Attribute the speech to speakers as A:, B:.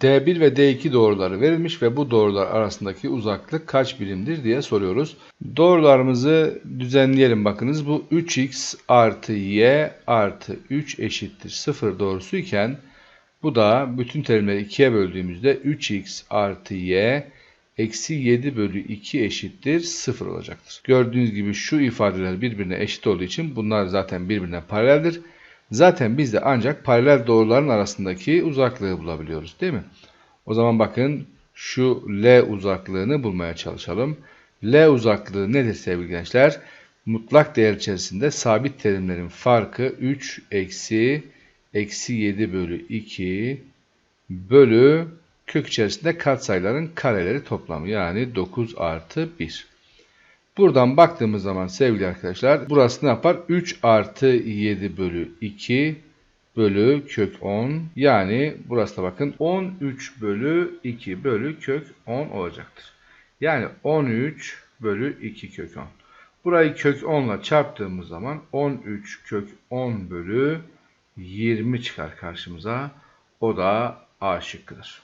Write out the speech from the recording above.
A: D1 ve D2 doğruları verilmiş ve bu doğrular arasındaki uzaklık kaç birimdir diye soruyoruz. Doğrularımızı düzenleyelim bakınız. Bu 3x artı y artı 3 eşittir 0 doğrusu iken bu da bütün terimleri 2'ye böldüğümüzde 3x artı y eksi 7 bölü 2 eşittir 0 olacaktır. Gördüğünüz gibi şu ifadeler birbirine eşit olduğu için bunlar zaten birbirine paraleldir. Zaten biz de ancak paralel doğruların arasındaki uzaklığı bulabiliyoruz değil mi? O zaman bakın şu L uzaklığını bulmaya çalışalım. L uzaklığı nedir sevgili gençler? Mutlak değer içerisinde sabit terimlerin farkı 3 eksi eksi 7 bölü 2 bölü kök içerisinde katsayıların kareleri toplamı yani 9 artı 1. Buradan baktığımız zaman sevgili arkadaşlar burası ne yapar? 3 artı 7 bölü 2 bölü kök 10 yani burası da bakın 13 bölü 2 bölü kök 10 olacaktır. Yani 13 bölü 2 kök 10. Burayı kök 10 ile çarptığımız zaman 13 kök 10 bölü 20 çıkar karşımıza. O da A şıkkıdır.